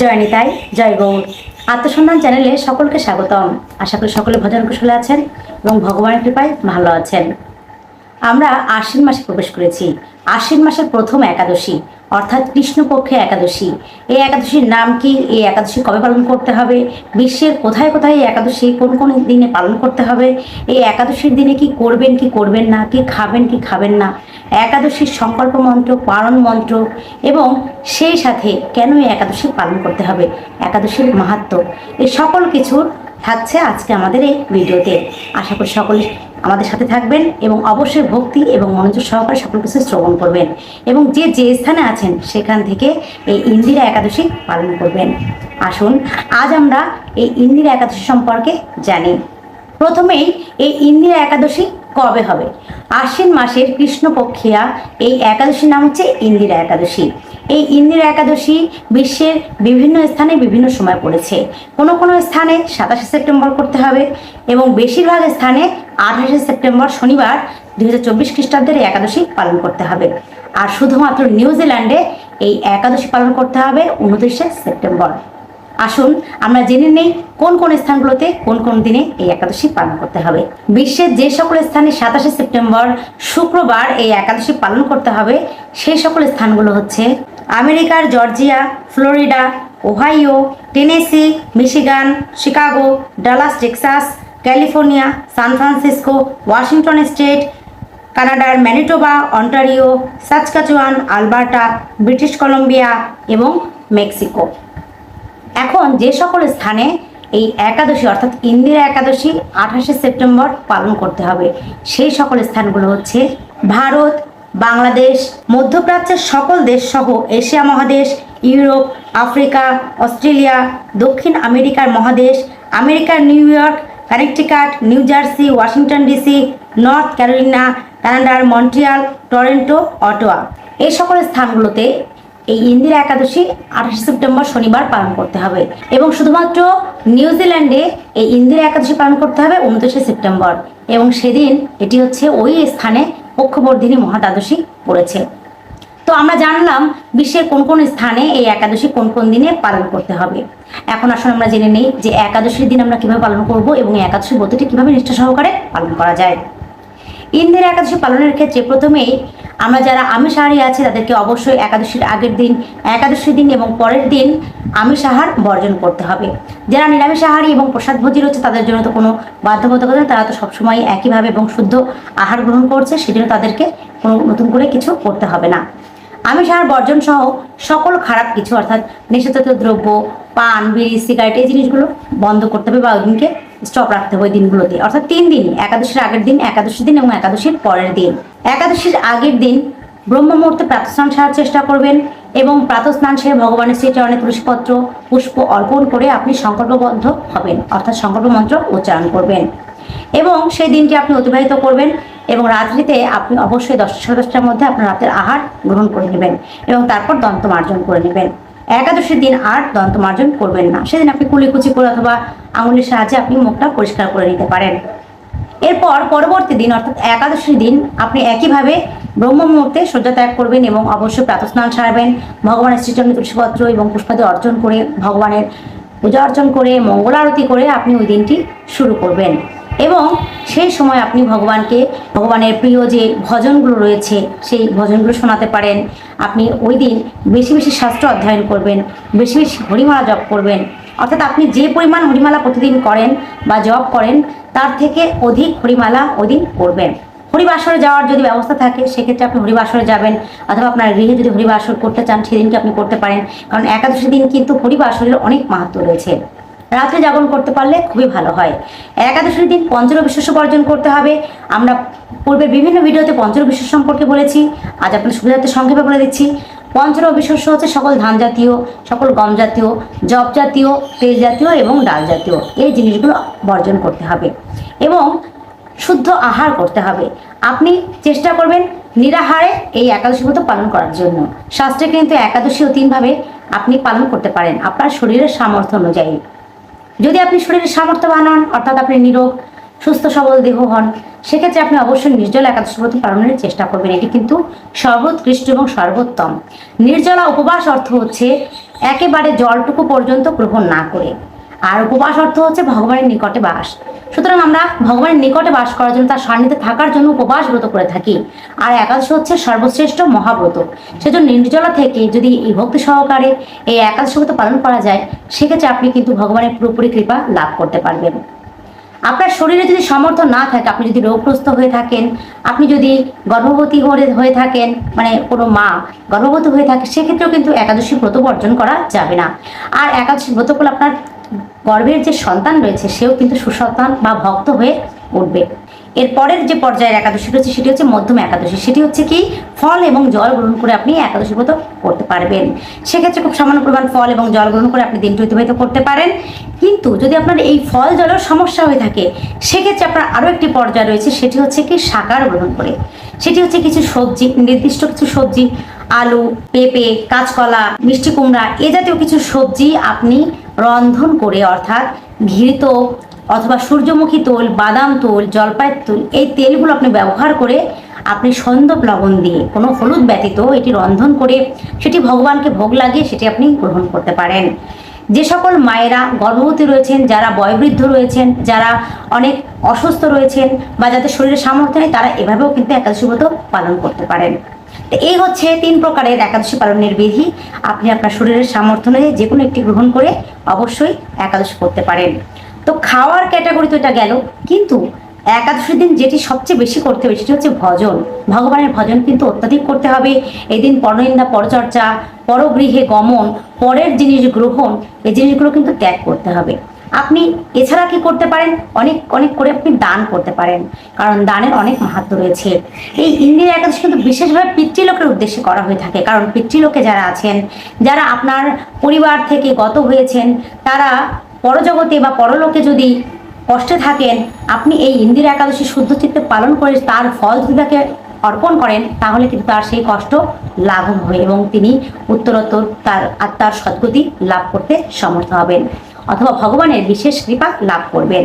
জয় নিতাই জয় গৌর। আত্মসন্ধান চ্যানেলে সকলকে স্বাগতম। আশা করি সকলে ভজন কুশলে আছেন এবং ভগবানের কৃপায় ভালো আছেন। আমরা আশ্বিন মাসে প্রবেশ করেছি। আশ্বিন মাসের প্রথম একাদশী, অর্থাৎ কৃষ্ণপক্ষে একাদশী। এই একাদশীর নাম কি? এই একাদশী কবে পালন করতে হবে? বিশ্বের কোথায় কোথায় এই একাদশী কোন কোন দিনে পালন করতে হবে? এই একাদশীর দিনে কি করবেন কি করবেন না? কি খাবেন কি খাবেন না? একাদশীর সংকল্প মন্ত্র পারণ মন্ত্র এবং সেই সাথে কেন এই একাদশী পালন করতে হবে? একাদশীর মাহাত্ম এই সকল কিছুর থাকছে আজকে আমাদের এই ভিডিওতে। আশা করি সকলে আমাদের সাথে থাকবেন এবং অবশ্যই ভক্তি এবং মনোযোগ সহকারে সকল কিছু শ্রবণ করবেন এবং যে যে স্থানে আছেন সেখান থেকে এই ইন্দিরা একাদশী পালন করবেন। আসুন, আজ আমরা এই ইন্দিরা একাদশী সম্পর্কে জানি। প্রথমেই এই ইন্দিরা একাদশী কবে হবে? আশ্বিন মাসের কৃষ্ণপক্ষিয়া এই একাদশীর নাম হচ্ছে ইন্দিরা একাদশী। এই ইন্দিরা একাদশী বিশ্বের বিভিন্ন স্থানে বিভিন্ন সময় পড়েছে। কোনো কোনো স্থানে সাতাশে সেপ্টেম্বর করতে হবে এবং বেশিরভাগ স্থানে আঠাশে সেপ্টেম্বর শনিবার দুই হাজার চব্বিশ খ্রিস্টাব্দের একাদশী পালন করতে হবে। আর শুধুমাত্র নিউজিল্যান্ডে এই একাদশী পালন করতে হবে উনত্রিশে সেপ্টেম্বর। আসুন, আমরা জেনে নেই কোন কোন স্থানগুলোতে কোন কোন দিনে এই একাদশী পালন করতে হবে। বিশ্বের যে সকল স্থানে সাতাশে সেপ্টেম্বর শুক্রবার এই একাদশী পালন করতে হবে সেই সকল স্থানগুলো হচ্ছে আমেরিকার Georgia, Florida, Ohio, Tennessee, Michigan, Chicago, Dallas, Texas, California, San Francisco, Washington State, কানাডার Manitoba, Ontario Saskatchewan Alberta, British Columbia এবং মেক্সিকো। এখন যে সকল স্থানে এই একাদশী, অর্থাৎ ইন্দিরা একাদশী আঠাশে সেপ্টেম্বর পালন করতে হবে, সেই সকল স্থানগুলো হচ্ছে ভারত, বাংলাদেশ, মধ্যপ্রাচ্যের সকল দেশ সহ এশিয়া মহাদেশ, ইউরোপ, আফ্রিকা, অস্ট্রেলিয়া, দক্ষিণ আমেরিকার মহাদেশ, আমেরিকার New York, Connecticut, New Jersey, Washington DC, North Carolina, কানাডার মন্ট্রিয়াল, টরেন্টো, অটোয়া। এই সকল স্থানগুলোতে এই ইন্দিরা একাদশী আঠাশে সেপ্টেম্বর শনিবার পালন করতে হবে। এবং শুধুমাত্র নিউজিল্যান্ডে এই ইন্দিরা একাদশী পালন করতে হবে উনত্রিশে সেপ্টেম্বর। এবং সেদিন এটি হচ্ছে ওই স্থানে পক্ষবর্ধিনী মহাদ্বাদশী পড়েছে। তো আমরা জানলাম বিশ্বের কোন কোন স্থানে এই একাদশী কোন কোন দিনে পালন করতে হবে। এখন আসলে আমরা জেনে নিই যে একাদশীর দিন আমরা কীভাবে পালন করব এবং একাদশী ব্রতটি কীভাবে নিষ্ঠা সহকারে পালন করা যায়। ইন্দিরা একাদশী পালনের ক্ষেত্রে প্রথমেই আমরা যারা আমিষাহারী আছে, তাদেরকে অবশ্যই একাদশীর আগের দিন একাদশীর দিন এবং পরের দিন আমিষ আহার বর্জন করতে হবে। যারা নিরামিষ নিরামিষাহারী এবং প্রসাদ ভোজী রয়েছে, তাদের জন্য তো কোনো বাধ্যবাধকতা তারা তো সবসময় একইভাবে এবং শুদ্ধ আহার গ্রহণ করছে, সেজন্য তাদেরকে কোনো নতুন করে কিছু করতে হবে না। আমিষ আহার বর্জন সহ সকল খারাপ কিছু, অর্থাৎ নেশাজাতীয় দ্রব্য, পান, বিড়ি, সিগারেট, এই জিনিসগুলো বন্ধ করতে হবে বা ওই দিনকে স্টপ রাখতে হবে দিনগুলোতে। অর্থাৎ তিন দিন, একাদশীর আগের দিন, একাদশীর দিন এবং একাদশীর পরের দিন। একাদশীর আগের দিন ব্রহ্ম মুহূর্তে প্রাতস্নান সারার চেষ্টা করবেন এবং প্রাতস্নান সেরে ভগবানের শ্রীচরণে তুলসীপত্র, পুষ্প অর্পণ করে আপনি সংকল্পবদ্ধ হবেন। অর্থাৎ সংকল্প মন্ত্র উচ্চারণ করবেন। এবং সেই দিনটি আপনি অতিবাহিত করবেন এবং রাত্রিতে আপনি অবশ্যই দশটা সাড়ে দশটার মধ্যে আপনার রাতের আহার গ্রহণ করে নেবেন এবং তারপর দন্ত মার্জন করে নেবেন। একাদশীর দিন আর দন্ত মার্জন করবেন না। সেদিন আপনি কুলিকুচি করে অথবা আঙুলের সাহায্যে আপনি মুখটা পরিষ্কার করে নিতে পারেন। এরপর পরবর্তী দিন, অর্থাৎ একাদশীর দিন, আপনি একইভাবে ব্রহ্ম মুহূর্তে শয্যা ত্যাগ করবেন এবং অবশ্যই প্রাতস্নান সারবেন। ভগবানের শ্রীচন্দ্র তুলসীপত্র এবং পুষ্পাদি অর্জন করে, ভগবানের পূজা অর্চন করে মঙ্গল আরতি করে আপনি ওই দিনটি শুরু করবেন। এবং সেই সময় আপনি ভগবানকে, ভগবানের প্রিয় যে ভজনগুলো রয়েছে, সেই ভজনগুলো শোনাতে পারেন। আপনি ওই দিন বেশি বেশি শাস্ত্র অধ্যয়ন করবেন, বেশি বেশি হরিমালা জপ করবেন। অর্থাৎ আপনি যে পরিমাণ হরিমালা প্রতিদিন করেন বা জপ করেন, তার থেকে অধিক হরিমালা ওই দিন করবেন। হরিবাসরে যাওয়ার যদি ব্যবস্থা থাকে, সেক্ষেত্রে আপনি হরিবাসরে যাবেন, অথবা আপনার গৃহে যদি হরিবাসর করতে চান, সেদিনকে আপনি করতে পারেন। কারণ একাদশী দিন কিন্তু হরিবাসরের অনেক মাহাত্ম রয়েছে। রাত্রে জাগরণ করতে পারলে খুবই ভালো হয়। একাদশীর দিন পঞ্চর বিশ্বাস বর্জন করতে হবে। আমরা পূর্বে বিভিন্ন ভিডিওতে পঞ্চর বিশ্বাস সম্পর্কে বলেছি। আজ আপনার সুবিধার্থে সংক্ষেপে বলে দিচ্ছি। পঞ্চর অবিশ্বাস্য হচ্ছে সকল ধান জাতীয়, সকল গম জাতীয় জব জাতীয়, তেল জাতীয় এবং ডাল জাতীয়। এই জিনিসগুলো বর্জন করতে হবে এবং শুদ্ধ আহার করতে হবে। আপনি চেষ্টা করবেন নিরাহারে এই একাদশী ব্রত পালন করার জন্য। শাস্ত্রে কিন্তু একাদশী ও তিনভাবে আপনি পালন করতে পারেন। আপনার শরীরের সামর্থ্য অনুযায়ী। যদি আপনি শরীরের সামর্থ্যবান হন, অর্থাৎ আপনি নিরোগ, সুস্থ, সবল দেহ হন, সেক্ষেত্রে আপনি অবশ্যই নির্জল একাদশ ব্রত পালনের চেষ্টা করবেন। এটি কিন্তু সর্বোৎকৃষ্ট এবং সর্বোত্তম। নির্জলা উপবাস অর্থ হচ্ছে একেবারে জলটুকু পর্যন্ত গ্রহণ না করে। আর উপবাস অর্থ হচ্ছে ভগবানের নিকটে বাস। সুতরাং আমরা ভগবানের নিকটে বাস করার জন্য, তার সান্নিধ্যে থাকার জন্য উপবাস ব্রত করে থাকি। আর একাদশ হচ্ছে সর্বশ্রেষ্ঠ মহাব্রত। সেজন্য নির্জলা থেকে যদি এই ভক্তি সহকারে এই একাদশ ব্রত পালন করা যায়, সেক্ষেত্রে আপনি কিন্তু ভগবানের পুরোপুরি কৃপা লাভ করতে পারবেন। আপনার শরীরে যদি সামর্থ্য না থাকে, আপনি যদি রোগগ্রস্ত হয়ে থাকেন, আপনি যদি গর্ভবতী হয়ে থাকেন মানে কোনো মা গর্ভবতী হয়ে থাকে, সেক্ষেত্রেও কিন্তু একাদশী ব্রত বর্জন করা যাবে না। আর একাদশী ব্রত করলে আপনার গর্ভের যে সন্তান রয়েছে, সেও কিন্তু সুসন্তান বা ভক্ত হয়ে উঠবে। এর পরের যে পর্যায়ের একাদশী রয়েছে, সেটি হচ্ছে মধ্যম একাদশী। সেটি হচ্ছে কি? ফল এবং জল গ্রহণ করে আপনি একাদশী ব্রত করতে পারবেন। সেক্ষেত্রে খুব সামান্য পরিমাণ ফল এবং জল গ্রহণ করে আপনি দিনটি অতিবাহিত করতে পারেন। কিন্তু যদি আপনার এই ফল জলের সমস্যা হয়ে থাকে, সেক্ষেত্রে আপনার আরও একটি পর্যায় রয়েছে, সেটি হচ্ছে কি? সাকার গ্রহণ করে। সেটি হচ্ছে কিছু সবজি, নির্দিষ্ট কিছু সবজি, আলু, পেঁপে, কাঁচকলা, মিষ্টি কুমড়া, এ জাতীয় কিছু সবজি আপনি রন্ধন করে, অর্থাৎ ঘৃত অথবা সূর্যমুখী তোল, বাদাম তেল জলপাইয়ের তেল, এই তেলগুলো আপনি ব্যবহার করে আপনি সন্দপ লবণ দিয়ে, কোনো হলুদ ব্যতীত এটি রন্ধন করে সেটি ভগবানকে ভোগ লাগিয়ে সেটি আপনি গ্রহণ করতে পারেন। যে সকল মায়েরা গর্ভবতী রয়েছেন, যারা বয়োবৃদ্ধ রয়েছেন, যারা অনেক অসুস্থ রয়েছেন বা যাদের শরীরে সামর্থ্য নেই, তারা এভাবেও কিন্তু একাদশী পালন করতে পারেন। তো এই হচ্ছে তিন প্রকারের একাদশী পালনের বিধি। আপনি আপনার শরীরের সামর্থ্য অনুযায়ী যে কোনো একটি গ্রহণ করে অবশ্যই একাদশী করতে পারেন। তো খাওয়ার ক্যাটাগরি তো এটা গেল, কিন্তু একাদশীর দিন যেটি সবচেয়ে বেশি করতে হবে সেটি হচ্ছে ভজন। ভগবানের ভজন কিন্তু অত্যাধিক করতে হবে। এই দিন পরনিন্দা, পরচর্চা, পরগৃহে গমন, পরের জিনিস গ্রহণ, এই জিনিসগুলো কিন্তু ত্যাগ করতে হবে। আপনি এছাড়া কি করতে পারেন? অনেক অনেক করে আপনি দান করতে পারেন। কারণ দানের অনেক মাহাত্ম রয়েছে। এই ইন্দিরা একাদশী কিন্তু বিশেষভাবে পিতৃলোকের উদ্দেশ্যে করা হয়ে থাকে। কারণ পিতৃলোকে যারা আছেন, যারা আপনার পরিবার থেকে গত হয়েছেন, তারা পরজগতে বা পরলোকে যদি কষ্টে থাকেন, আপনি এই ইন্দিরা একাদশী শুদ্ধ চিত্তে পালন করে তার ফল তাকে অর্পণ করেন, তাহলে কিন্তু তার সেই কষ্ট লাঘব হবে এবং তিনি উত্তরোত্তর তার আত্মার সদ্গতি লাভ করতে সমর্থ হবেন। অথবা ভগবানের বিশেষ কৃপা লাভ করবেন।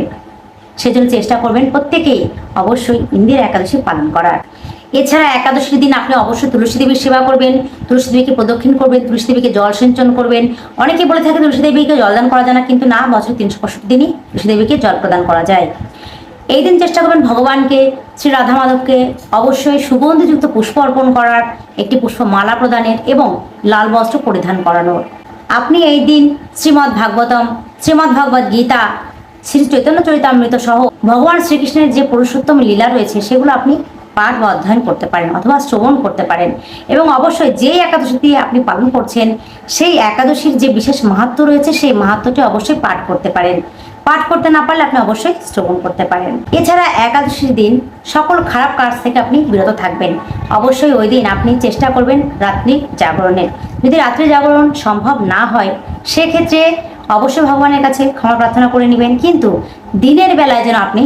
সেজন্য চেষ্টা করবেন প্রত্যেকেই অবশ্যই ইন্দিরা একাদশী পালন করার। এছাড়া একাদশীর দিন আপনি অবশ্যই তুলসী দেবীর সেবা করবেন, তুলসী দেবীকে প্রদক্ষিণ করবেন, তুলসী দেবীকে জল সিঞ্চন করবেন। অনেকে বলে থাকে তুলসী দেবীকে জলদান করা যায় না, কিন্তু না বছর তিনশো পঁয়ষট্টি দিনই তুলসী দেবীকে জল প্রদান করা যায়। এই দিন চেষ্টা করবেন ভগবানকে, শ্রী রাধা মাধবকে অবশ্যই সুগন্ধিযুক্ত পুষ্প অর্পণ করার, একটি পুষ্প মালা প্রদানের এবং লাল বস্ত্র পরিধান করানোর। আপনি এই দিন শ্রীমদ্ ভাগবতম শ্রীমদ্ ভগবত গীতা, শ্রী চৈতন্য চরিতামৃত সহ ভগবান শ্রীকৃষ্ণের যে পুরুষোত্তম লীলা রয়েছে, সেগুলো আপনি পাঠ বা অধ্যয়ন করতে পারেন অথবা শ্রবণ করতে পারেন। এবং অবশ্যই যেই একাদশী দিয়ে আপনি পালন করছেন, সেই একাদশীর যে বিশেষ মাহাত্ম রয়েছে, সেই মাহাত্মটি অবশ্যই পাঠ করতে পারেন। পাঠ করতে না পারলে আপনি অবশ্যই শ্রবণ করতে পারেন। এছাড়া একাদশীর দিন সকল খারাপ কাজ থেকে আপনি বিরত থাকবেন। অবশ্যই ওই দিন আপনি চেষ্টা করবেন রাত্রি জাগরণের। যদি রাত্রি জাগরণ সম্ভব না হয়, সেক্ষেত্রে অবশ্যই ভগবানের কাছে ক্ষমা প্রার্থনা করে নেবেন, কিন্তু দিনের বেলায় যেন আপনি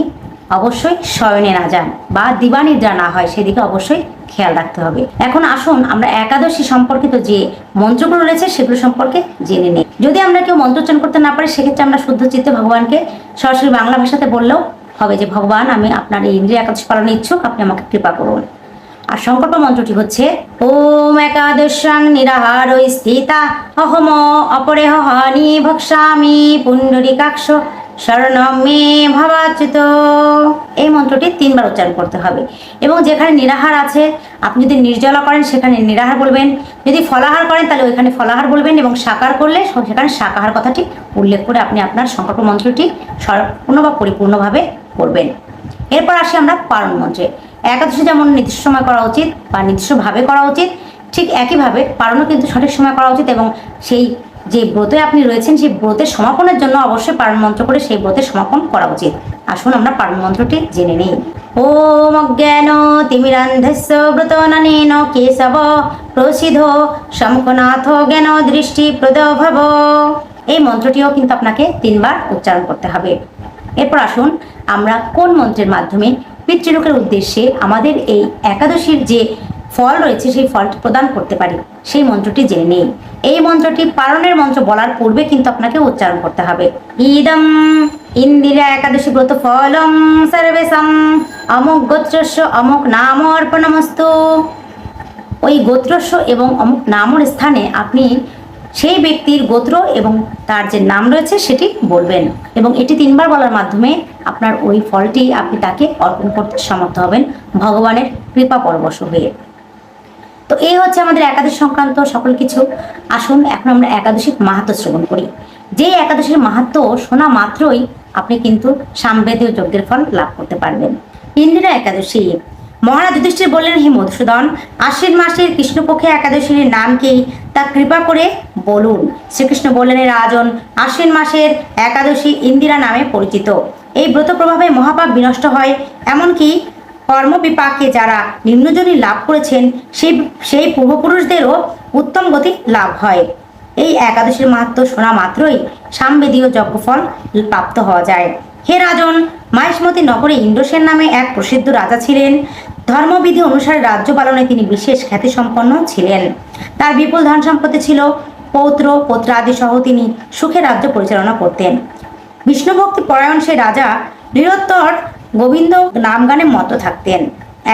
অবশ্যই শয়নে না যান বা দিবানিদ্রা না হয়, সেদিকে অবশ্যই খেয়াল রাখতে হবে। এখন আসুন আমরা একাদশী সম্পর্কিত যে মন্ত্রগুলো রয়েছে, সেগুলো সম্পর্কে জেনে নিই। যদি আমরা কেউ মন্ত্রোচ্চারণ করতে না পারি, সেক্ষেত্রে আমরা শুদ্ধ চিত্তে ভগবানকে সরাসরি বাংলা ভাষাতে বললেও হবে যে, ভগবান, আমি আপনার এই ইন্দ্রিয় একাদশী পালনে ইচ্ছুক, আপনি আমাকে কৃপা করুন। আর সংকল্প মন্ত্রটি হচ্ছে, ওম একাদশাং নিরাহার স্থিতা, অহম অপরেহ হানি ভক্ষামি পুণ্ডরিকাক্ষ ভাবাচ্যুত। এই মন্ত্রটি তিনবার উচ্চারণ করতে হবে। এবং যেখানে নিরাহার আছে, আপনি যদি নির্জলা করেন, সেখানে নিরাহার বলবেন। যদি ফলাহার করেন, তাহলে ওইখানে ফলাহার বলবেন এবং সাকার করলে সেখানে শাকাহার কথাটি উল্লেখ করে আপনি আপনার সংকল্প মন্ত্রটি সম্পূর্ণ বা পরিপূর্ণভাবে করবেন। এরপর আসি আমরা পালন মন্ত্রে। একাদশী যেমন নির্দিষ্ট সময় করা উচিত বা নির্দিষ্টভাবে করা উচিত, ঠিক একইভাবে পালনও কিন্তু সঠিক সময় করা উচিত এবং সেই যে ব্রতে আপনি রয়েছেন, সেই ব্রতের সমাপনের জন্য অবশ্যই পালন মন্ত্র করে সেই ব্রতের সমাপন করা উচিত। আসুন আমরা পালন মন্ত্রটি জেনে নিই। ওম অজ্ঞান তিমিরান্ধস্য ব্রত ননেন কেশব প্রসিদ্ধ শঙ্খনাথ জ্ঞান দৃষ্টি প্রদভব। এই মন্ত্রটিও কিন্তু আপনাকে তিনবার উচ্চারণ করতে হবে। এরপর আসুন আমরা কোন মন্ত্রের মাধ্যমে পিতৃলোকের উদ্দেশ্যে আমাদের এই একাদশীর যে ফল রয়েছে, সেই ফলটি প্রদান করতে পারি। সেই মন্ত্রটি জেনে নেই। এই মন্ত্রটি পালনের মন্ত্র বলার পূর্বে কিন্তু আপনাকে উচ্চারণ করতে হবে। ইদম ইন্দিরা একাদশী ব্রত ফলম সর্বেশম। অমুক গোত্রস্য অমুক নাম অর্পণমস্তু। ওই গোত্রস্য এবং অমুক নামর স্থানে আপনি সেই ব্যক্তির গোত্র এবং তার যে নাম রয়েছে সেটি বলবেন। এবং এটি তিনবার বলার মাধ্যমে আপনার ওই ফলটি আপনি তাকে অর্পণ করতে সমর্থ হবেন ভগবানের কৃপা পরবশ হয়ে। তো এই হচ্ছে আমাদের একাদশ সংক্রান্ত সকল কিছু। আসুন, এখন আমরা একাদশীর মাহাত্ম শ্রবণ করি। যেই একাদশীর মাহাত্ম শোনা মাত্রই আপনি কিন্তু সামবেদীয় যজ্ঞের ফল লাভ করতে পারবেন। ইন্দিরা একাদশী মহারাজ যুধিষ্ঠির বললেন, হে মধুসূদন, আশ্বিন মাসের কৃষ্ণপক্ষে একাদশীর নাম কি? তা কৃপা করে বলুন। শ্রীকৃষ্ণ বললেন, "হে রাজন, আশ্বিন মাসের একাদশী ইন্দিরা নামে পরিচিত। এই ব্রত প্রভাবে মহাপাপ বিনষ্ট হয়। এমনকি কর্মবিপাকে যারা নিম্নজনী লাভ করেছেন, সেই সেই পূর্বপুরুষদেরও উত্তম গতি লাভ হয়। এই একাদশীর মাহাত্ম শোনা মাত্রই সামবেদীয় যজ্ঞফল প্রাপ্ত হওয়া যায়। হে রাজন মাহেশমতি নগরে ইন্দ্রসেন নামে এক প্রসিদ্ধ রাজা ছিলেন। ধর্মবিধি অনুসারে রাজ্য পালনে তিনি বিশেষ খ্যাতিসম্পন্ন ছিলেন। তার বিপুল ধন সম্পত্তি ছিল, পৌত্র, পৌত্রাদি সহ তিনি সুখে রাজ্য পরিচালনা করতেন। বিষ্ণুভক্তি পরায়ণ সে রাজা বৃহত্তর গোবিন্দ নামগানে মত থাকতেন।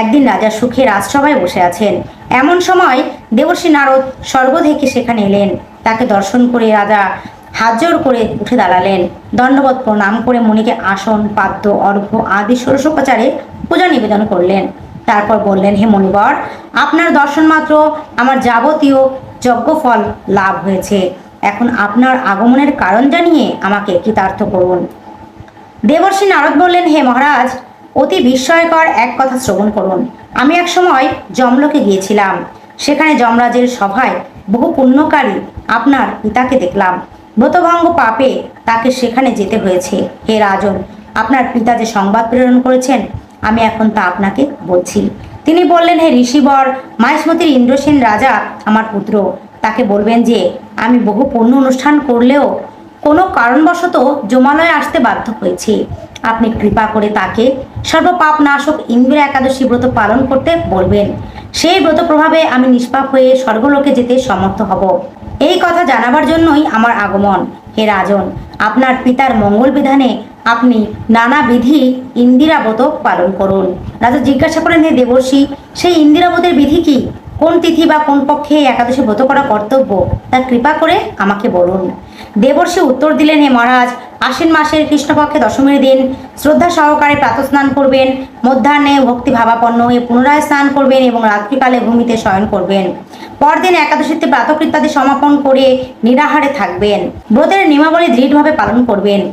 একদিন রাজা সুখে রাজসভায় বসে আছেন। এমন সময় দেবর্ষী নারদ স্বর্গ থেকে সেখানে এলেন। তাকে দর্শন করে রাজা হাত জোর করে উঠে দাঁড়ালেন। দণ্ডবত প্রণাম করে মণিকে আসন, পাদ্য, অর্ঘ্য আদি ষোড়শোপচারে পূজা নিবেদন করলেন। তারপর বললেন, হে মণিবর, আপনার দর্শন মাত্র আমার যাবতীয় যজ্ঞফল লাভ হয়েছে। এখন আপনার আগমনের কারণ জানিয়ে আমাকে কৃতার্থ করুন। দেবর্ষী নারদ বললেন, হে মহারাজ, অতি বিস্ময়কর এক কথা শ্রবণ করুন। আমি এক সময় জমলোকে গিয়েছিলাম। সেখানে যমরাজের সভায় বহু পুণ্যকারী আপনার পিতাকে দেখলাম। ব্রতভঙ্গ পাপে তাকে সেখানে যেতে হয়েছে। হে রাজন, আপনার পিতা যে সংবাদ প্রেরণ করেছেন আমি এখন তা আপনাকে বলছি। তিনি বললেন, হে ঋষিবর মাহেশমতির ইন্দ্রসেন রাজা আমার পুত্র। তাকে বলবেন যে, আমি বহু পুণ্য অনুষ্ঠান করলেও কোনো কারণবশত জমালয়ে আসতে বাধ্য হয়েছি। আপনি কৃপা করে তাকে সর্বপাপ নাশক ইন্দিরা একাদশী ব্রত পালন করতে বলবেন। সেই ব্রত প্রভাবে আমি নিষ্পাপ হয়ে স্বর্গলোকে যেতে সমর্থ হব। এই কথা জানাবার জন্যই আমার আগমন। হে রাজন, আপনার পিতার মঙ্গল বিধানে আপনি নানা বিধি ইন্দিরা ব্রত পালন করুন। রাজা জিজ্ঞাসা করেন, হে দেবর্ষী, সেই ইন্দিরা ব্রতের বিধি কি? কোন তিথি বা কোন পক্ষে একাদশী ব্রত করা কর্তব্য? তা কৃপা করে আমাকে বলুন। দেবর্ষী উত্তর দিলেন, হে মহারাজ, আশ্বিন মাসের কৃষ্ণপক্ষে দশমীর দিন শ্রদ্ধা সহকারে প্রাতঃস্নান করবেন, মধ্যাহ্নে ভক্তি ভাবাপন্ন হয়ে পুনরায় স্নান করবেন এবং রাত্রিকালে ভূমিতে শয়ন করবেন। পরদিন একাদশীতে প্রাতকৃত্যাদি সমাপন করে নিরাহারে থাকবেন। ব্রতের নিয়মাবলী দৃঢ়ভাবে পালন করবেন।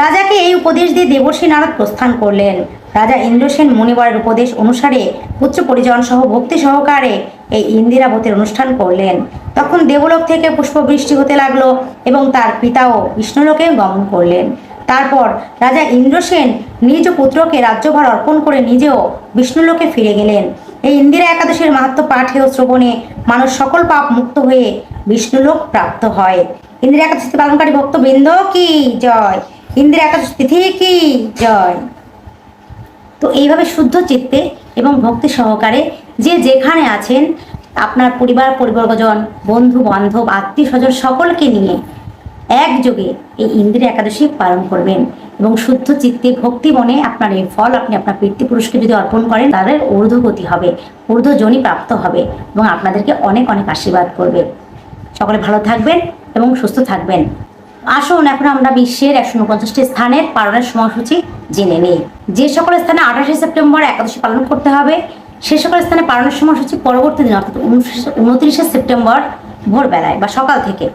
রাজাকে এই উপদেশ দিয়ে দেবর্ষী নারদ প্রস্থান করলেন। রাজা ইন্দ্রসেন মুনিবরের উপদেশ অনুসারে উচ্চ পরিজন সহ ভক্তি সহকারে এই ইন্দিরাবতের অনুষ্ঠান করলেন। তখন দেবলোক থেকে পুষ্পবৃষ্টি হতে লাগল এবং তার পিতাও বিষ্ণুলোকে গমন করলেন। তারপর রাজা ইন্দ্রসেন নিজ পুত্রকে রাজ্যভার অর্পণ করে নিজেও বিষ্ণুলোকে ফিরে গেলেন। এই ইন্দিরা একাদশীর মাহাত্ম পাঠে ও শ্রবণে মানুষ সকল পাপ মুক্ত হয়ে বিষ্ণুলোক প্রাপ্ত হয়। ইন্দিরা একাদশী পালনকারী ভক্তবৃন্দ কি? জয়। ইন্দিরা একাদশী কি? জয়। তো এইভাবে শুদ্ধ চিত্তে এবং ভক্তি সহকারে যে যেখানে আছেন, আপনার পরিবার, পরিবর্গজন, বন্ধু, বান্ধব, আত্মীয় স্বজন সকলকে নিয়ে একযোগে এই ইন্দিরা একাদশী পালন করবেন এবং শুদ্ধ চিত্তে, ভক্তি মনে আপনার এই ফল আপনি আপনার পিতৃপুরুষকে যদি অর্পণ করেন, তাদের ঊর্ধ্বগতি হবে, ঊর্ধ্বজনী প্রাপ্ত হবে এবং আপনাদেরকে অনেক অনেক আশীর্বাদ করবে। সকলে ভালো থাকবেন এবং সুস্থ থাকবেন। আসুন, এখন আমরা বিশ্বের একশো উনপঞ্চাশটি স্থানের পালনের সময়সূচি জেনে নিই। যে সকল স্থানে আঠাশে সেপ্টেম্বর একাদশী পালন করতে হবে, সে সকল স্থানে পালনের সময়সূচি পরবর্তী দিন, অর্থাৎ উনত্রিশে সেপ্টেম্বর ভোরবেলায় বা সকাল থেকে।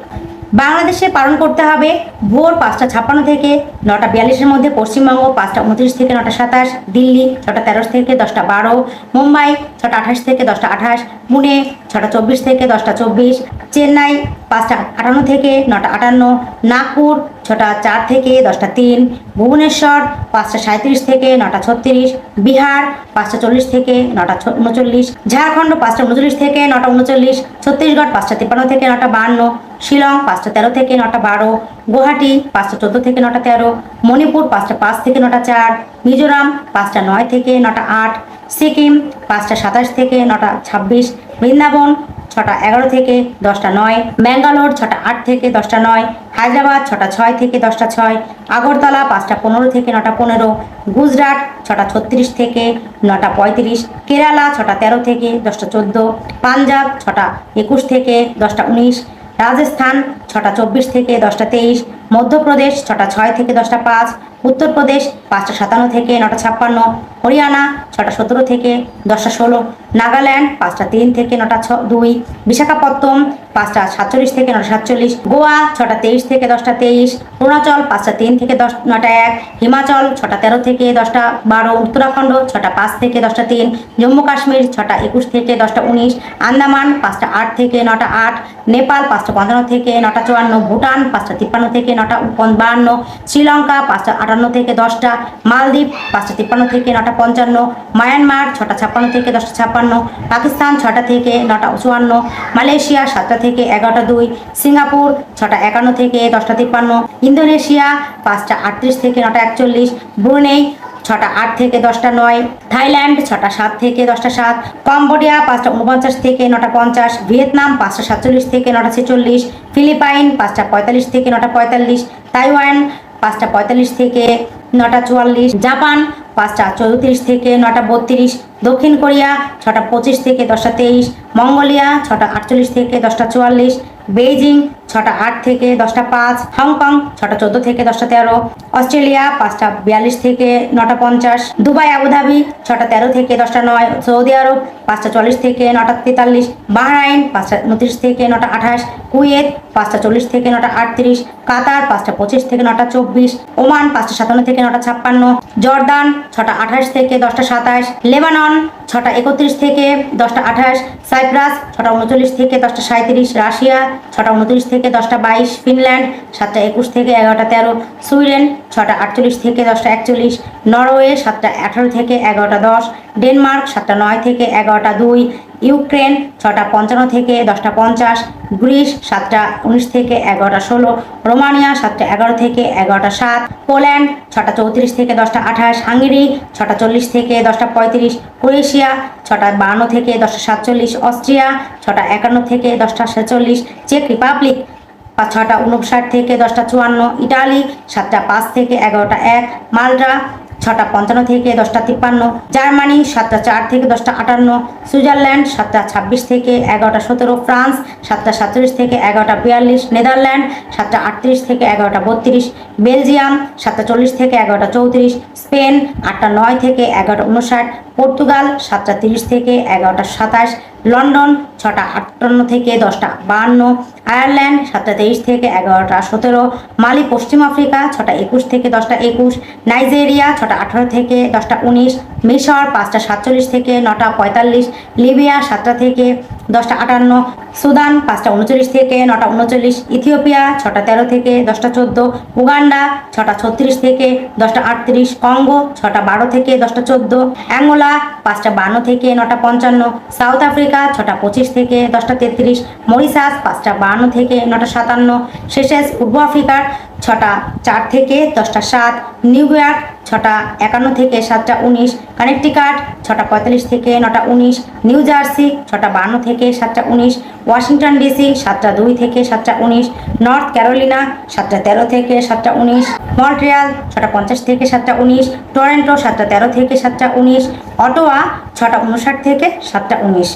বাংলাদেশে পালন করতে হবে ভোর পাঁচটা ছাপ্পান্ন থেকে নটা বিয়াল্লিশের মধ্যে, পশ্চিমবঙ্গ পাঁচটা উনত্রিশ থেকে নটা সাতাশ, দিল্লি ছটা তেরো থেকে দশটা বারো, মুম্বাই ছটা আঠাশ থেকে দশটা আঠাশ, পুনে ছটা চব্বিশ থেকে দশটা চব্বিশ চেন্নাই পাঁচটা আটান্ন থেকে নটা আটান্ন নাগপুর ছটা চার থেকে দশটা তিন ভুবনেশ্বর পাঁচটা সাঁত্রিশ থেকে নটা ছত্রিশ বিহার পাঁচটা চল্লিশ থেকে নটা উনচল্লিশ ঝাড়খণ্ড পাঁচটা উনচল্লিশ থেকে নটা উনচল্লিশ ছত্তিশগড় পাঁচটা তিপ্পান্ন থেকে নটা বাহান্ন শিলং পাঁচটা তেরো থেকে নটা বারো গুয়াহাটি পাঁচটা চোদ্দ থেকে নটা তেরো মণিপুর পাঁচটা পাঁচ থেকে নটা চার মিজোরাম পাঁচটা নয় থেকে নটা আট সিকিম পাঁচটা সাতাশ থেকে নটা ছাব্বিশ বৃন্দাবন ছটা এগারো থেকে দশটা নয়, ব্যাঙ্গালোর ছটা আট থেকে দশটা নয়, হায়দ্রাবাদ ছটা ছয় থেকে দশটা ছয়, আগরতলা পাঁচটা পনেরো থেকে নটা পনেরো, গুজরাট ছটা ছত্রিশ থেকে নটা পঁয়ত্রিশ, কেরালা ছটা তেরো থেকে দশটা চোদ্দ, পাঞ্জাব ছটা একুশ থেকে দশটা উনিশ, রাজস্থান ছটা চব্বিশ থেকে দশটা তেইশ মধ্যপ্রদেশ ছটা ছয় থেকে দশটা পাঁচ, উত্তরপ্রদেশ পাঁচটা সাতান্ন থেকে নটা ছাপ্পান্ন, হরিয়ানা ছটা সতেরো থেকে দশটা ষোলো, নাগাল্যান্ড পাঁচটা তিন থেকে নটা ছ, দুই বিশাখাপত্তম পাঁচটা সাতচল্লিশ থেকে নটা সাতচল্লিশ, গোয়া ছটা তেইশ থেকে দশটা তেইশ, অরুণাচল পাঁচটা তিন থেকে দশ, নটা এক, হিমাচল ছটা তেরো থেকে দশটা বারো, উত্তরাখণ্ড ছটা পাঁচ থেকে দশটা তিন, জম্মু কাশ্মীর ছটা একুশ থেকে দশটা উনিশ, আন্দামান পাঁচটা আট থেকে নটা আট, নেপাল পাঁচটা পঞ্চান্ন থেকে নটা চুয়ান্ন, ভুটান পাঁচটা তিপ্পান্ন থেকে নটা বাহান্ন শ্রীলঙ্কা পাঁচটা আটান্ন থেকে দশটা, মালদ্বীপ পাঁচটা তিপ্পান্ন থেকে নটা পঞ্চান্ন, মায়ানমার ছটা ছাপ্পান্ন থেকে দশটা ছাপ্পান্ন, পাকিস্তান ছটা থেকে নটা চুয়ান্ন, মালয়েশিয়া সাতটা থেকে এগারোটা দুই, সিঙ্গাপুর ছটা একান্ন থেকে দশটা তিপ্পান্ন, ইন্দোনেশিয়া পাঁচটা আটত্রিশ থেকে নটা একচল্লিশ, ব্রুনেই ছটা আট থেকে দশটা নয়, থাইল্যান্ড ছটা সাত থেকে দশটা সাত, কম্বোডিয়া পাঁচটা উনপঞ্চাশ থেকে নটা পঞ্চাশ, ভিয়েতনাম পাঁচটা সাতচল্লিশ থেকে নটা ছেচল্লিশ, ফিলিপাইন পাঁচটা পঁয়তাল্লিশ থেকে নটা পঁয়তাল্লিশ, তাইওয়ান পাঁচটা পঁয়তাল্লিশ থেকে নটা চুয়াল্লিশ, জাপান পাঁচটা চৌত্রিশ থেকে নটা বত্রিশ, দক্ষিণ কোরিয়া ছটা পঁচিশ থেকে দশটা তেইশ, মঙ্গোলিয়া ছটা আটচল্লিশ থেকে দশটা চুয়াল্লিশ, বেইজিং ছটা আট থেকে দশটা পাঁচ, হংকং, ছটা চোদ্দ থেকে দশটা তেরো, অস্ট্রেলিয়া পাঁচটা বিয়াল্লিশ থেকে নটা পঞ্চাশ, দুবাই, আবুধাবি ছটা তেরো থেকে দশটা নয়, সৌদি আরব পাঁচটা চল্লিশ থেকে নটা তেতাল্লিশ, বাহরাইন পাঁচটা উনত্রিশ থেকে নটা আঠাশ, কুয়েত পাঁচটা চল্লিশ থেকে নটা আটত্রিশ, কাতার পাঁচটা পঁচিশ থেকে নটা চব্বিশ, ওমান পাঁচটা সাতান্ন থেকে নটা ছাপ্পান্ন, জর্দান ছটা আঠাশ থেকে দশটা সাতাশ, লেবানন ছটা একত্রিশ থেকে দশটা আঠাশ, সাইপ্রাস ছটা উনচল্লিশ থেকে দশটা সাঁত্রিশ রাশিয়া ছটা উনত্রিশ থেকে দশটা বাইশ, ফিনল্যান্ড সাতটা একুশ থেকে এগারোটা তেরো, সুইডেন ছটা আটচল্লিশ থেকে দশটা একচল্লিশ, নরওয়ে সাতটা আঠারো থেকে এগারোটা দশ, ডেনমার্ক সাতটা নয় থেকে এগারোটা দুই ইউক্রেন ছটা পঞ্চান্ন থেকে দশটা পঞ্চাশ, গ্রিস সাতটা উনিশ থেকে এগারোটা ষোলো, রোমানিয়া সাতটা এগারো থেকে এগারোটা সাত, পোল্যান্ড ছটা চৌত্রিশ থেকে দশটা আঠাশ, হাঙ্গেরি ছটা চল্লিশ থেকে দশটা পঁয়ত্রিশ, ক্রোয়েশিয়া ছটা বান্ন থেকে দশটা সাতচল্লিশ, অস্ট্রিয়া ছটা একান্ন থেকে দশটা ছেচল্লিশ, চেক রিপাবলিক পাঁচ ছটা উনষাট থেকে দশটা চুয়ান্ন, ইটালি সাতটা পাঁচ থেকে এগারোটা এক, মাল্টা ছটা পঞ্চান্ন থেকে দশটা তিপ্পান্ন, জার্মানি সাতটা চার থেকে দশটা আটান্ন, সুইজারল্যান্ড সাতটা ছাব্বিশ থেকে এগারোটা সতেরো, ফ্রান্স সাতটা সাতচল্লিশ থেকে এগারোটা বিয়াল্লিশ, নেদারল্যান্ড সাতটা আটত্রিশ থেকে এগারোটা বত্রিশ, বেলজিয়াম সাতটা চল্লিশ থেকে এগারোটা চৌত্রিশ, স্পেন আটটা নয় থেকে এগারোটা উনষাট পর্তুগাল সাতটা তিরিশ থেকে এগারোটা সাতাশ লন্ডন ছটা আটান্ন থেকে দশটা বাহান্ন, আয়ারল্যান্ড সাতটা তেইশ থেকে এগারোটা সতেরো, মালি পশ্চিম আফ্রিকা ছটা একুশ থেকে দশটা একুশ, নাইজেরিয়া ছটা আঠারো থেকে দশটা উনিশ, মিশর পাঁচটা সাতচল্লিশ থেকে নটা পঁয়তাল্লিশ, লিবিয়া সাতটা থেকে দশটা আটান্ন সুদান, পাঁচটা উনচল্লিশ থেকে নটা উনচল্লিশ। ইথিওপিয়া, ছটা তেরো থেকে দশটা চোদ্দ। উগান্ডা, ছটা ছত্রিশ থেকে দশটা আটত্রিশ। কঙ্গো, ছটা বারো থেকে দশটা চোদ্দ। অ্যাঙ্গোলা, পাঁচটা বান্ন থেকে নটা পঞ্চান্ন। সাউথ আফ্রিকা, ছটা পঁচিশ থেকে দশটা তেত্রিশ। মরিশাস, পাঁচটা বান্ন থেকে নটা সাতান্ন। শেষেস, পূর্ব আফ্রিকার ছটা চার থেকে দশটা সাত, নিউ ইয়র্ক ছটা একান্ন থেকে সাতটা উনিশ, কানেকটিকাট ছটা পঁয়তাল্লিশ থেকে নটা উনিশ, নিউ জার্সি ছটা বান্ন থেকে সাতটা উনিশ, ওয়াশিংটন ডিসি সাতটা দুই থেকে সাতটা উনিশ, নর্থ ক্যারোলিনা সাতটা তেরো থেকে সাতটা উনিশ, মন্ট্রিয়াল ছটা পঞ্চাশ থেকে সাতটা উনিশ, টরেন্টো সাতটা তেরো থেকে সাতটা উনিশ, অটোয়া ছটা উনষাট থেকে সাতটা উনিশ।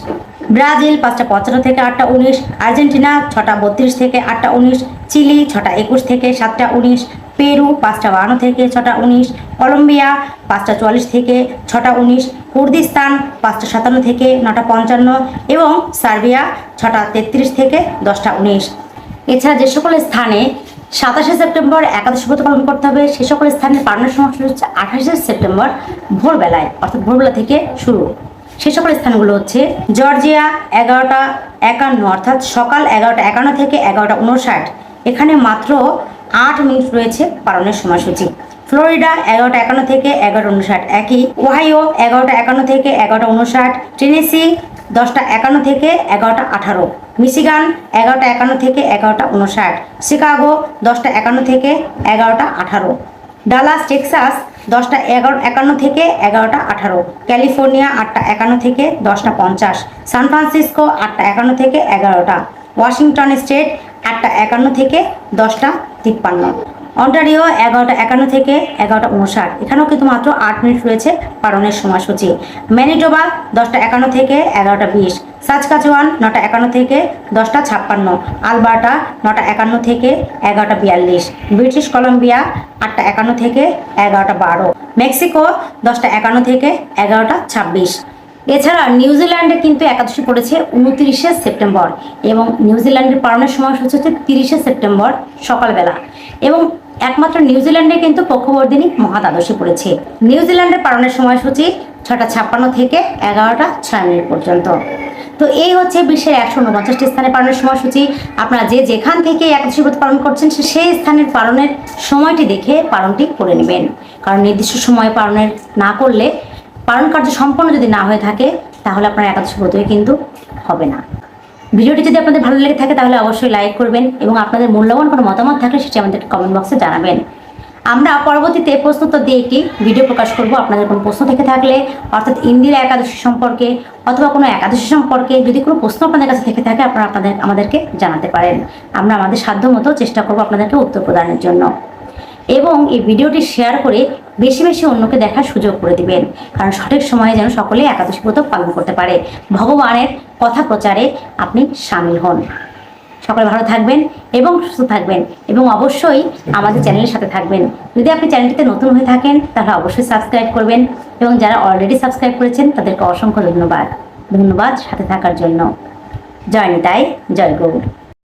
ব্রাজিল পাঁচটা পঞ্চান্ন থেকে আটটা উনিশ, আর্জেন্টিনা ছটা বত্রিশ থেকে আটটা উনিশ, চিলি ছটা একুশ থেকে সাতটা উনিশ, পেরু পাঁচটা বান্ন থেকে ছটা উনিশ, কলম্বিয়া পাঁচটা চুয়াল্লিশ থেকে ছটা উনিশ, কুর্দিস্তান পাঁচটা সাতান্ন থেকে নটা পঞ্চান্ন এবং সার্বিয়া ছটা তেত্রিশ থেকে দশটা উনিশ। এছাড়া যে সকল স্থানে সাতাশে সেপ্টেম্বর একাদশ ব্রত পালন করতে হবে, সে সকল স্থানের পালনের সময় হচ্ছে আঠাশে সেপ্টেম্বর ভোরবেলায়, অর্থাৎ ভোরবেলা থেকে শুরু। সে সকল স্থানগুলো হচ্ছে জর্জিয়া এগারোটা একান্ন, অর্থাৎ সকাল এগারোটা একান্ন থেকে এগারোটা উনষাট এখানে মাত্র আট মিনিট রয়েছে পালনের সময়সূচি। ফ্লোরিডা এগারোটা একান্ন থেকে এগারোটা উনষাট একই। ওহাইও এগারোটা একান্ন থেকে এগারোটা উনষাট টেনেসি দশটা একান্ন থেকে এগারোটা আঠারো। মিশিগান এগারোটা একান্ন থেকে এগারোটা উনষাট শিকাগো দশটা একান্ন থেকে এগারোটা আঠারো। ডালাস, টেক্সাস দশটা এগারো, একান্ন থেকে এগারোটা আঠারো। ক্যালিফোর্নিয়া আটটা, একান্ন থেকে দশটা পঞ্চাশ। সান ফ্রান্সিসকো আটটা, একান্ন থেকে এগারোটা। ওয়াশিংটন স্টেট আটটা, একান্ন থেকে দশটা তিপ্পান্ন। অন্টারিও এগারোটা একান্ন থেকে এগারোটা উনষাট এখানেও কিন্তু মাত্র আট মিনিট রয়েছে পালনের সময়সূচি। ম্যানিটোবা দশটা একান্ন থেকে এগারোটা বিশ। সাজকাচওয়ান নটা একান্ন থেকে দশটা ছাপ্পান্ন। আলবার্টা নটা একান্ন থেকে এগারোটা বিয়াল্লিশ। ব্রিটিশ কলম্বিয়া আটটা একান্ন থেকে এগারোটা বারো। মেক্সিকো দশটা একান্ন থেকে এগারোটা ছাব্বিশ। এছাড়া নিউজিল্যান্ডে কিন্তু একাদশী পড়েছে উনত্রিশে সেপ্টেম্বর এবং নিউজিল্যান্ডের পালনের সময়সূচি হচ্ছে তিরিশে সেপ্টেম্বর সকালবেলা। এবং একমাত্র নিউজিল্যান্ডে কিন্তু পক্ষবর্ধিনী মহাদ্বাদশী পড়েছে। নিউজিল্যান্ডের পালনের সময়সূচি ছটা ছাপ্পান্ন থেকে এগারোটা ছয় মিনিট পর্যন্ত। তো এই হচ্ছে বিশ্বের একশো উনপঞ্চাশটি স্থানে পালনের সময়সূচি। আপনারা যে যেখান থেকে একাদশী ব্রত পালন করছেন সেই স্থানের পালনের সময়টি দেখে পালনটি করে নেবেন। কারণ নির্দিষ্ট সময় পালনের না করলে পালন কার্য সম্পন্ন যদি না হয়ে থাকে, তাহলে আপনার একাদশী ব্রতই কিন্তু হবে না। ভিডিওটি যদি আপনাদের ভালো লেগে থাকে তাহলে অবশ্যই লাইক করবেন এবং আপনাদের মূল্যবান কোনো মতামত থাকলে সেটি আমাদের কমেন্ট বক্সে জানাবেন। আমরা পরবর্তীতে প্রশ্নোত্তর দিয়ে একটি ভিডিও প্রকাশ করব। আপনাদের কোনো প্রশ্ন থেকে থাকলে, অর্থাৎ ইন্দিরা একাদশী সম্পর্কে অথবা কোনো একাদশী সম্পর্কে যদি কোনো প্রশ্ন আপনাদের কাছে থেকে থাকে, আপনারা আপনাদের, আমাদেরকে জানাতে পারেন। আমরা আমাদের সাধ্য মতো চেষ্টা করব আপনাদেরকে উত্তর প্রদানের জন্য। এবং এই ভিডিওটি শেয়ার করে বেশি বেশি অন্যকে দেখার সুযোগ করে দিবেন। কারণ সঠিক সময়ে যেন সকলে একাদশী ব্রত পালন করতে পারে। ভগবানের কথা প্রচারে আপনি সামিল হন। সকলে ভালো থাকবেন এবং সুস্থ থাকবেন এবং অবশ্যই আমাদের চ্যানেলের সাথে থাকবেন। যদি আপনি চ্যানেলটিতে নতুন হয়ে থাকেন, তাহলে অবশ্যই সাবস্ক্রাইব করবেন এবং যারা অলরেডি সাবস্ক্রাইব করেছেন, তাদেরকে অসংখ্য ধন্যবাদ। ধন্যবাদ সাথে থাকার জন্য। জয় নিতাই, জয় গৌর।